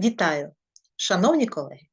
Вітаю, шановні колеги!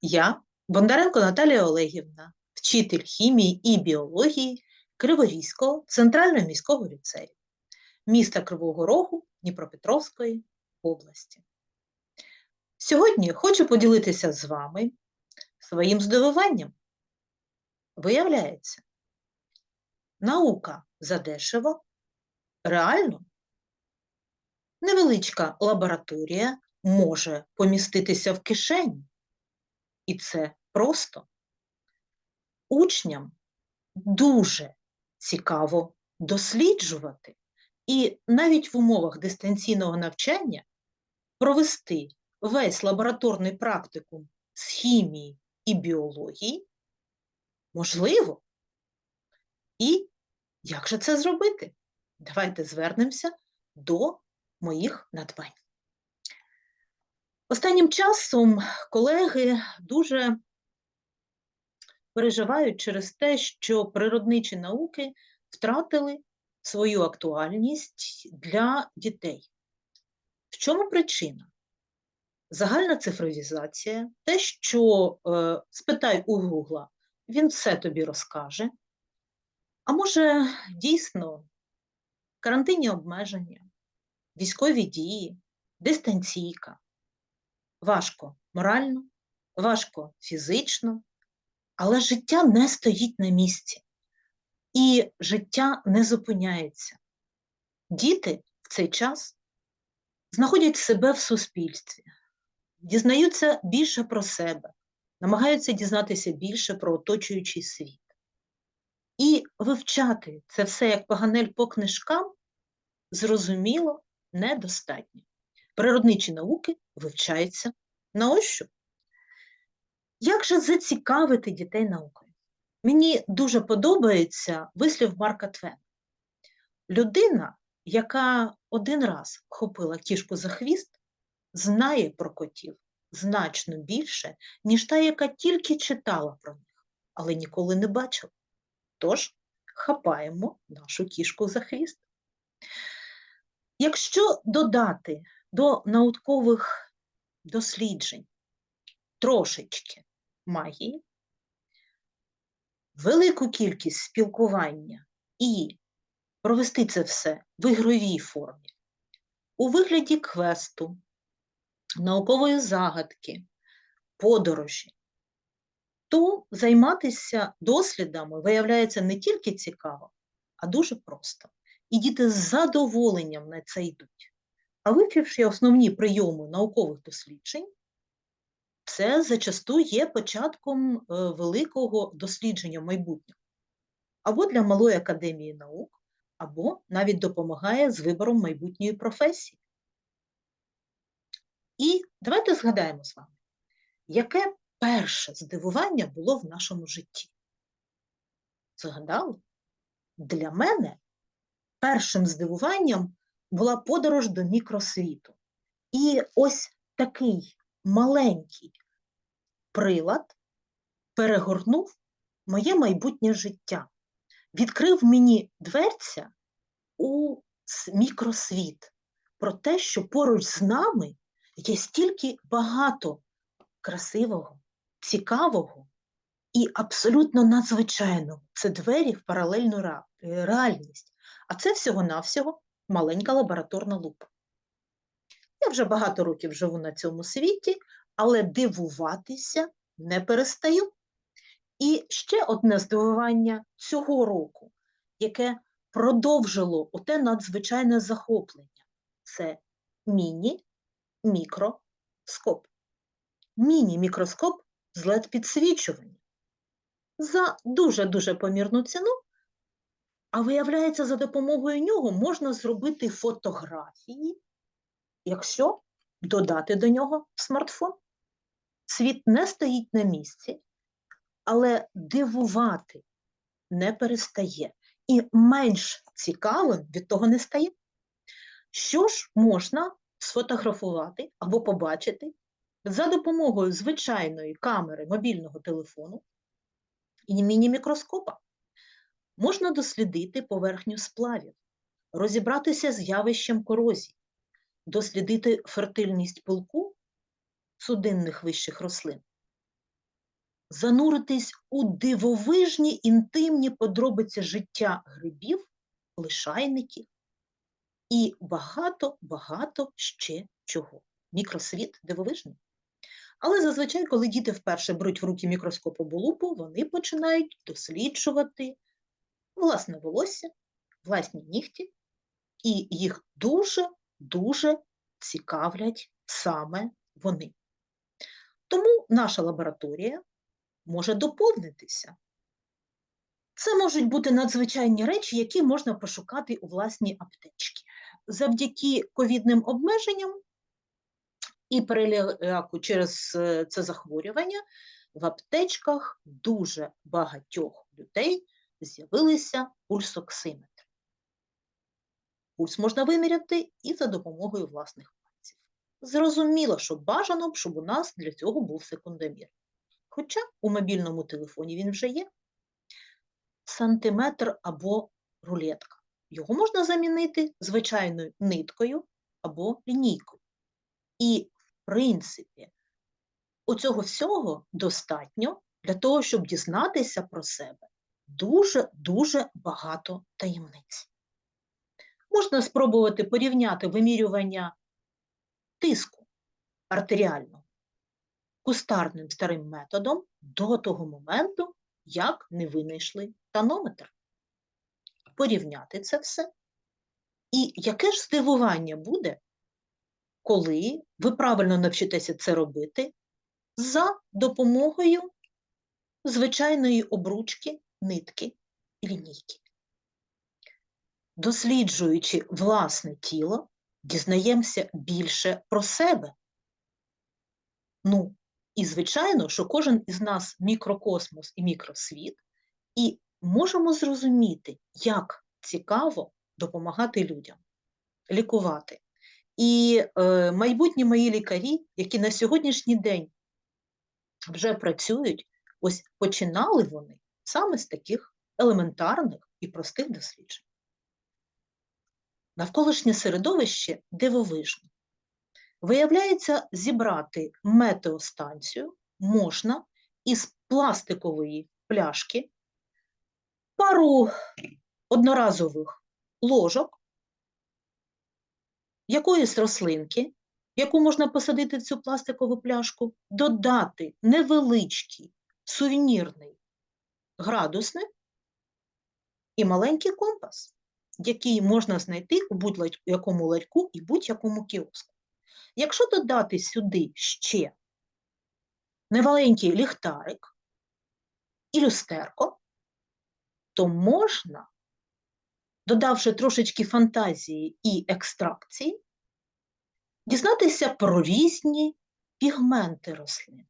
Я Бондаренко Наталія Олегівна, вчитель хімії і біології Криворізького центрального міського ліцею, міста Кривого Рогу Дніпропетровської області. Сьогодні хочу поділитися з вами своїм здивуванням. Виявляється, наука задешево, реально невеличка лабораторія може поміститися в кишені. І це просто. Учням дуже цікаво досліджувати і навіть в умовах дистанційного навчання провести весь лабораторний практикум з хімії і біології можливо. І як же це зробити? Давайте звернемося до моїх надбань. Останнім часом колеги дуже переживають через те, що природничі науки втратили свою актуальність для дітей. В чому причина? Загальна цифровізація, те, що е, спитай у Гугла, він все тобі розкаже. А може, дійсно, карантинні обмеження, військові дії, дистанційка. Важко морально, важко фізично, але життя не стоїть на місці. І життя не зупиняється. Діти в цей час знаходять себе в суспільстві, дізнаються більше про себе, намагаються дізнатися більше про оточуючий світ. І вивчати це все як поганель по книжкам, зрозуміло, недостатньо. Природничі науки вивчаються на ощуп. Як же зацікавити дітей наукою? Мені дуже подобається вислів Марка Твена. Людина, яка один раз хопила кішку за хвіст, знає про котів значно більше, ніж та, яка тільки читала про них, але ніколи не бачила. Тож хапаємо нашу кішку за хвіст. Якщо додати до наукових досліджень трошечки магії, велику кількість спілкування і провести це все в ігровій формі, у вигляді квесту, наукової загадки, подорожі, то займатися дослідами виявляється не тільки цікаво, а дуже просто. І діти з задоволенням на це йдуть. А вивчивши основні прийоми наукових досліджень, це зачасту є початком е, великого дослідження майбутнього. Або для Малої академії наук, або навіть допомагає з вибором майбутньої професії. І давайте згадаємо з вами, яке перше здивування було в нашому житті. Згадали? Для мене першим здивуванням була подорож до мікросвіту. І ось такий маленький прилад перегорнув моє майбутнє життя, відкрив мені дверця у мікросвіт про те, що поруч з нами є стільки багато красивого, цікавого і абсолютно надзвичайного. Це двері в паралельну реальність. А це всього-навсього маленька лабораторна лупа. Я вже багато років живу на цьому світі, але дивуватися не перестаю. І ще одне здивування цього року, яке продовжило оте надзвичайне захоплення це міні-мікроскоп. Міні-мікроскоп з led підсвічування. За дуже-дуже помірну ціну а виявляється, за допомогою нього можна зробити фотографії, якщо додати до нього смартфон. Світ не стоїть на місці, але дивувати не перестає. І менш цікавим від того не стає. Що ж можна сфотографувати або побачити за допомогою звичайної камери мобільного телефону і міні-мікроскопа? Можна дослідити поверхню сплавів, розібратися з явищем корозії, дослідити фертильність пилку судинних вищих рослин, зануритись у дивовижні інтимні подробиці життя грибів, лишайників і багато-багато ще чого. Мікросвіт дивовижний. Але зазвичай, коли діти вперше беруть в руки мікроскоп або лупу, вони починають досліджувати власне волосся, власні нігті, і їх дуже-дуже цікавлять саме вони. Тому наша лабораторія може доповнитися. Це можуть бути надзвичайні речі, які можна пошукати у власній аптечці. Завдяки ковідним обмеженням і переляку через е, це захворювання в аптечках дуже багатьох людей з'явилися пульсоксиметри. Пульс можна виміряти і за допомогою власних пальців. Зрозуміло, що бажано б, щоб у нас для цього був секундомір. Хоча у мобільному телефоні він вже є сантиметр або рулетка. Його можна замінити звичайною ниткою або лінійкою. І, в принципі, у цього всього достатньо для того, щоб дізнатися про себе дуже-дуже багато таємниць. Можна спробувати порівняти вимірювання тиску артеріального кустарним старим методом до того моменту, як не винайшли тонометр. Порівняти це все. І яке ж здивування буде, коли ви правильно навчитеся це робити за допомогою звичайної обручки, нитки і лінійки. Досліджуючи власне тіло, дізнаємося більше про себе. Ну, і, звичайно, що кожен із нас мікрокосмос і мікросвіт, і можемо зрозуміти, як цікаво допомагати людям, лікувати. І е, майбутні мої лікарі, які на сьогоднішній день вже працюють, ось починали вони саме з таких елементарних і простих досліджень. Навколишнє середовище дивовижне. Виявляється, зібрати метеостанцію можна із пластикової пляшки, пару одноразових ложок, якоїсь рослинки, яку можна посадити в цю пластикову пляшку, додати невеличкий сувенірний градусник і маленький компас, який можна знайти у будь-якому ларьку і будь-якому кіоску. Якщо додати сюди ще неваленький ліхтарик і люстерко, то можна, додавши трошечки фантазії і екстракції, дізнатися про різні пігменти рослин.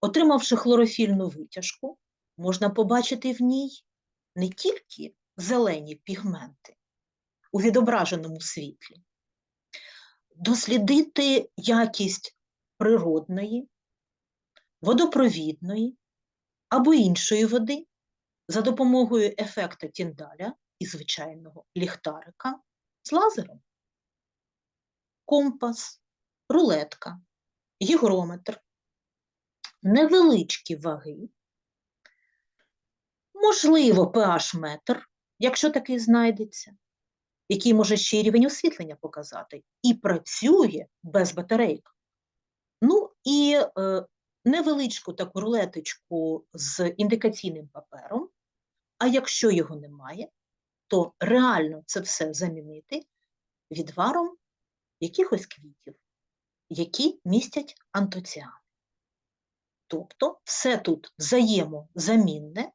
Отримавши хлорофільну витяжку, можна побачити в ній не тільки зелені пігменти у відображеному світлі, дослідити якість природної, водопровідної або іншої води за допомогою ефекта Тіндаля і звичайного ліхтарика з лазером. Компас, рулетка, гігрометр, невеличкі ваги, можливо, pH-метр, якщо такий знайдеться, який може ще й рівень освітлення показати, і працює без батарейок. Ну і е, невеличку таку рулеточку з індикаційним папером, а якщо його немає, то реально це все замінити відваром якихось квітів, які містять антоціани. Тобто все тут взаємозамінне,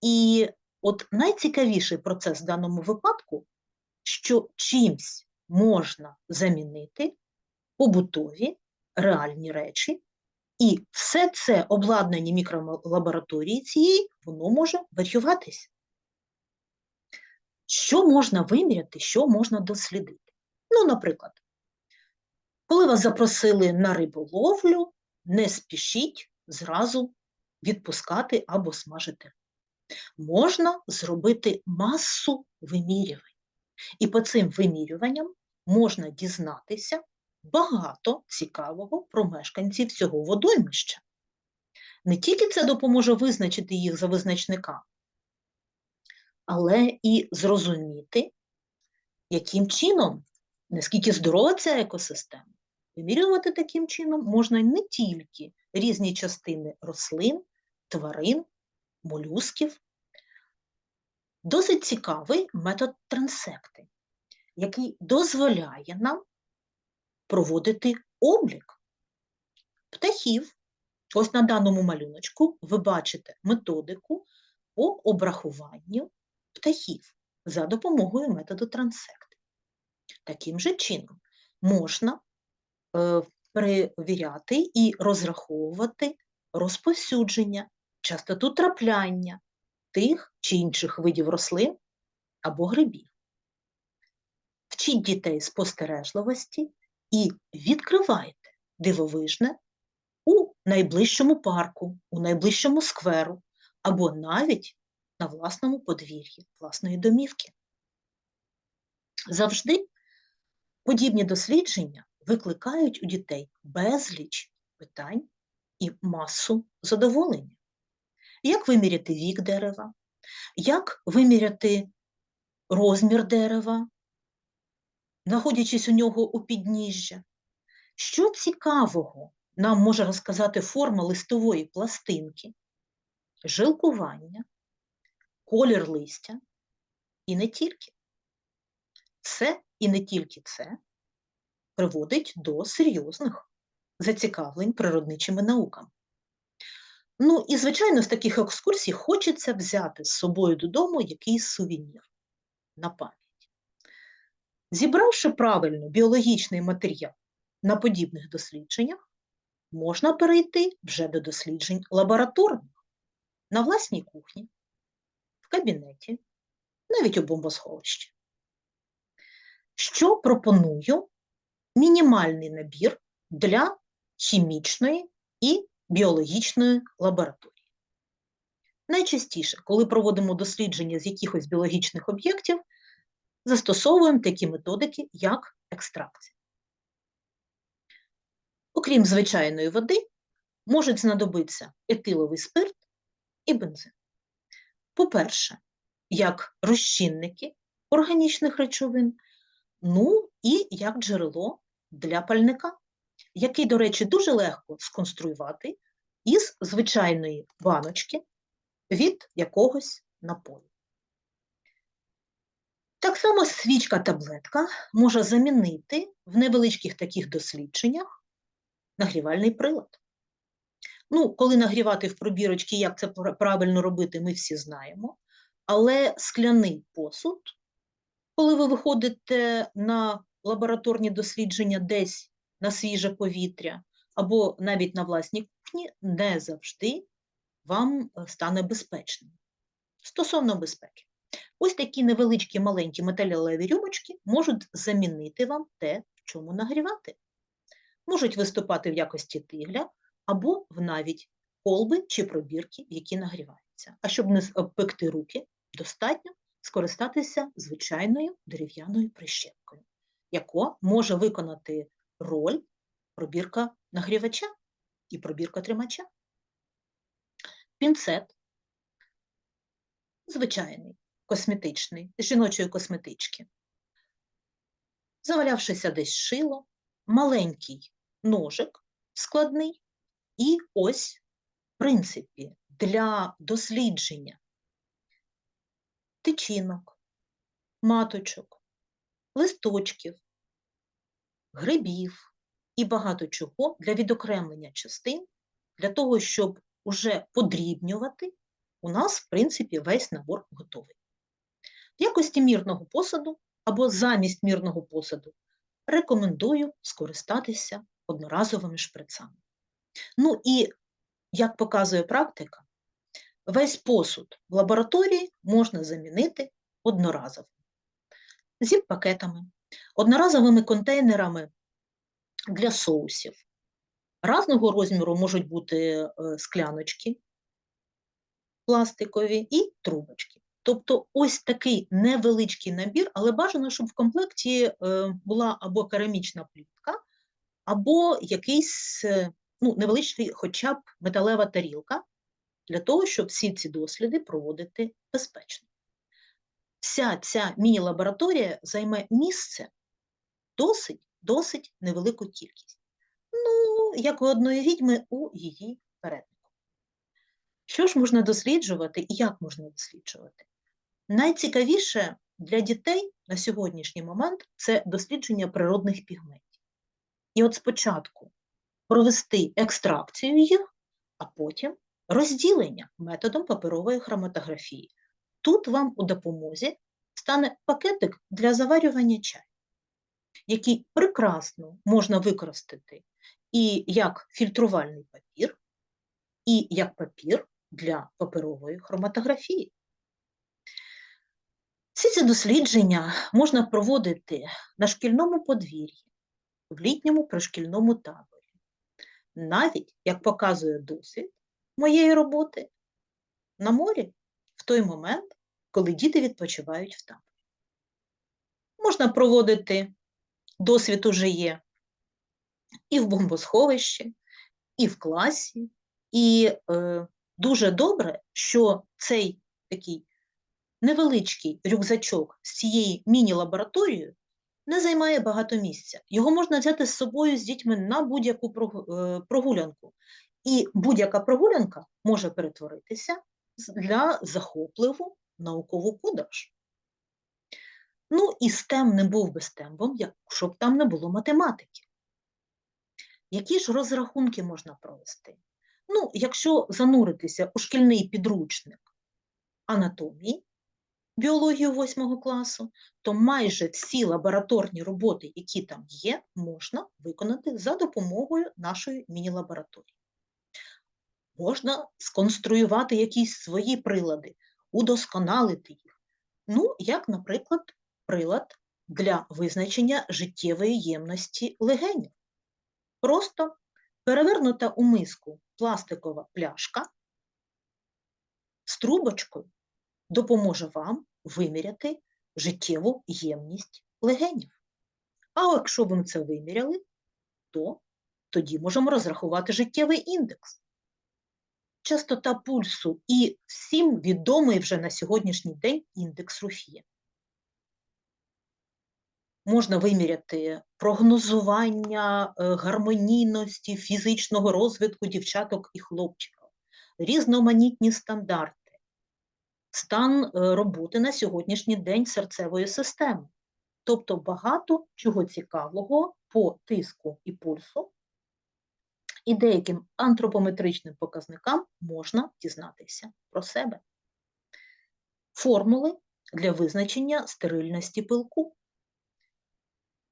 і от найцікавіший процес в даному випадку, що чимсь можна замінити побутові реальні речі, і все це обладнання мікролабораторії цієї, воно може варіюватися. Що можна виміряти, що можна дослідити? Ну, наприклад, коли вас запросили на риболовлю, не спішіть зразу відпускати або смажити. Можна зробити масу вимірювань. І по цим вимірюванням можна дізнатися багато цікавого про мешканців цього водоймища. Не тільки це допоможе визначити їх за визначниками, але і зрозуміти, яким чином, наскільки здорова ця екосистема. Вимірювати таким чином можна не тільки різні частини рослин, тварин, молюсків. Досить цікавий метод трансекти, який дозволяє нам проводити облік птахів. Ось на даному малюночку ви бачите методику по обрахуванню птахів за допомогою методу трансекти. Таким же чином можна е, перевіряти і розраховувати розповсюдження, частоту трапляння тих чи інших видів рослин або грибів. Вчіть дітей спостережливості і відкривайте дивовижне у найближчому парку, у найближчому скверу або навіть на власному подвір'ї, власної домівки. Завжди подібні дослідження викликають у дітей безліч питань і масу задоволення. Як виміряти вік дерева, як виміряти розмір дерева, знаходячись у нього у підніжжя. Що цікавого нам може розказати форма листової пластинки, жилкування, колір листя і не тільки. Це і не тільки це приводить до серйозних зацікавлень природничими науками. Ну і, звичайно, з таких екскурсій хочеться взяти з собою додому якийсь сувенір на пам'ять. Зібравши правильно біологічний матеріал на подібних дослідженнях, можна перейти вже до досліджень лабораторних на власній кухні, в кабінеті, навіть у бомбосховищі. Що пропоную мінімальний набір для хімічної і біологічної лабораторії. Найчастіше, коли проводимо дослідження з якихось біологічних об'єктів, застосовуємо такі методики, як екстракція. Окрім звичайної води, можуть знадобитися етиловий спирт і бензин. По-перше, як розчинники органічних речовин, ну і як джерело для пальника, який, до речі, дуже легко сконструювати із звичайної баночки від якогось напою. Так само свічка-таблетка може замінити в невеличких таких дослідженнях нагрівальний прилад. Ну, коли нагрівати в пробірочки, як це правильно робити, ми всі знаємо. Але скляний посуд, коли ви виходите на лабораторні дослідження десь на свіже повітря, або навіть на власній кухні, не завжди вам е, стане безпечним. Стосовно безпеки. Ось такі невеличкі маленькі металеві рюмочки можуть замінити вам те, в чому нагрівати. Можуть виступати в якості тигля або в навіть колби чи пробірки, які нагріваються. А щоб не обпекти руки, достатньо скористатися звичайною дерев'яною прищепкою, яка може виконати роль пробірка нагрівача і пробірка тримача. Пінцет звичайний, косметичний, з жіночої косметички. Завалявшися десь шило, маленький ножик складний, і ось, в принципі, для дослідження тичинок, маточок, листочків, грибів і багато чого для відокремлення частин, для того, щоб уже подрібнювати, у нас, в принципі, весь набор готовий. В якості мірного посуду або замість мірного посуду рекомендую скористатися одноразовими шприцами. Ну і, як показує практика, весь посуд в лабораторії можна замінити одноразово. Зіп-пакетами, одноразовими контейнерами для соусів. Разного розміру можуть бути е, скляночки пластикові і трубочки. Тобто ось такий невеличкий набір, але бажано, щоб в комплекті е, була або керамічна плітка, або якийсь е, ну, невеличкий хоча б металева тарілка для того, щоб всі ці досліди проводити безпечно. Вся ця міні-лабораторія займе місце досить досить невелику кількість. Ну, як у одної відьми у її переднику. Що ж можна досліджувати і як можна досліджувати? Найцікавіше для дітей на сьогоднішній момент це дослідження природних пігментів. І от спочатку провести екстракцію їх, а потім розділення методом паперової хроматографії. Тут вам у допомозі стане пакетик для заварювання чаю, який прекрасно можна використати і як фільтрувальний папір, і як папір для паперової хроматографії. Всі ці дослідження можна проводити на шкільному подвір'ї, в літньому пришкільному таборі. Навіть, як показує досвід моєї роботи, на морі в той момент, коли діти відпочивають в таборі. Можна проводити досвід уже є і в бомбосховищі, і в класі, і е, дуже добре, що цей такий невеличкий рюкзачок з цією міні-лабораторією не займає багато місця. Його можна взяти з собою з дітьми на будь-яку е, прогулянку. І будь-яка прогулянка може перетворитися для захопливу наукову подорож. Ну, і STEM не був би стембом, якщо б там не було математики. Які ж розрахунки можна провести? Ну, якщо зануритися у шкільний підручник анатомії, біологію 8 класу, то майже всі лабораторні роботи, які там є, можна виконати за допомогою нашої міні-лабораторії. Можна сконструювати якісь свої прилади, удосконалити їх. Ну, як, наприклад, прилад для визначення життєвої ємності легенів. Просто перевернута у миску пластикова пляшка з трубочкою допоможе вам виміряти життєву ємність легенів. А якщо ви це виміряли, то тоді можемо розрахувати життєвий індекс. Частота пульсу і всім відомий вже на сьогоднішній день індекс Руфія. Можна виміряти прогнозування е, гармонійності фізичного розвитку дівчаток і хлопчиків, різноманітні стандарти стан е, роботи на сьогоднішній день серцевої системи. Тобто багато чого цікавого по тиску і пульсу, і деяким антропометричним показникам можна дізнатися про себе. Формули для визначення стерильності пилку.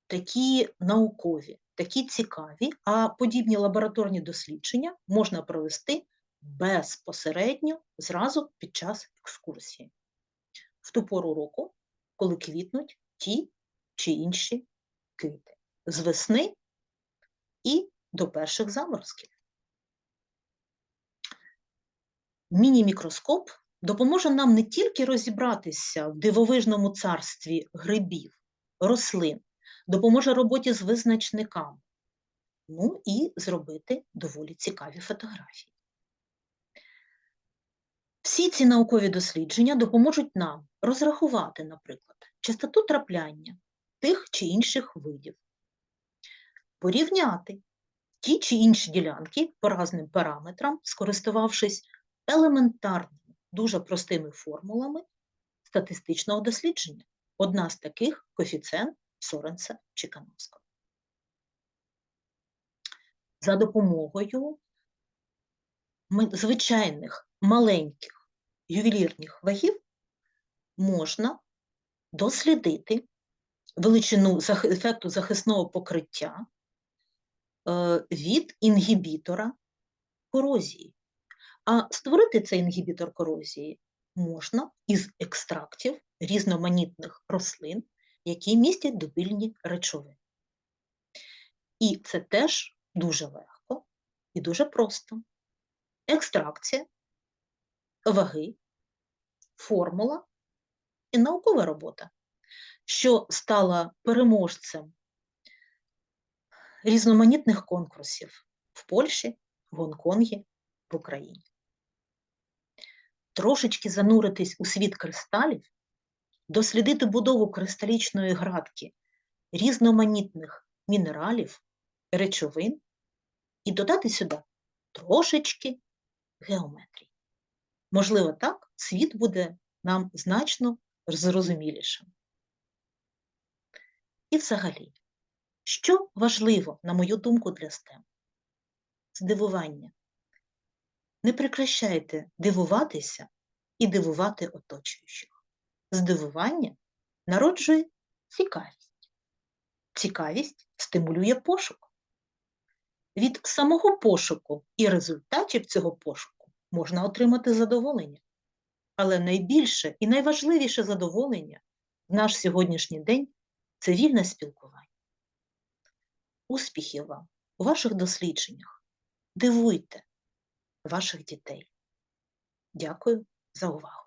Такі наукові, такі цікаві, а подібні лабораторні дослідження можна провести безпосередньо зразу під час екскурсії, в ту пору року, коли квітнуть ті чи інші квіти, з весни і до перших заморозків. Міні-мікроскоп допоможе нам не тільки розібратися в дивовижному царстві грибів, рослин, допоможе роботі з визначниками, ну і зробити доволі цікаві фотографії. Всі ці наукові дослідження допоможуть нам розрахувати, наприклад, частоту трапляння тих чи інших видів, порівняти ті чи інші ділянки по разним параметрам, скористувавшись елементарними, дуже простими формулами статистичного дослідження. Одна з таких коефіцієнт Соренса Чикановського. За допомогою звичайних маленьких ювелірних вагів можна дослідити величину ефекту захисного покриття від інгібітора корозії. А створити цей інгібітор корозії можна із екстрактів різноманітних рослин, які містять добільні речовини. І це теж дуже легко і дуже просто. Екстракція ваги, формула і наукова робота, що стала переможцем різноманітних конкурсів в Польщі, в Гонконгі, в Україні. Трошечки зануритись у світ кристалів, дослідити будову кристалічної градки різноманітних мінералів, речовин і додати сюди трошечки геометрії. Можливо, так світ буде нам значно зрозумілішим. І взагалі, що важливо, на мою думку, для STEM? Здивування. Не прекращайте дивуватися і дивувати оточуючих. Здивування народжує цікавість. Цікавість стимулює пошук. Від самого пошуку і результатів цього пошуку можна отримати задоволення. Але найбільше і найважливіше задоволення в наш сьогоднішній день це вільне спілкування. Успіхів вам у ваших дослідженнях. Дивуйте ваших дітей. Дякую за увагу.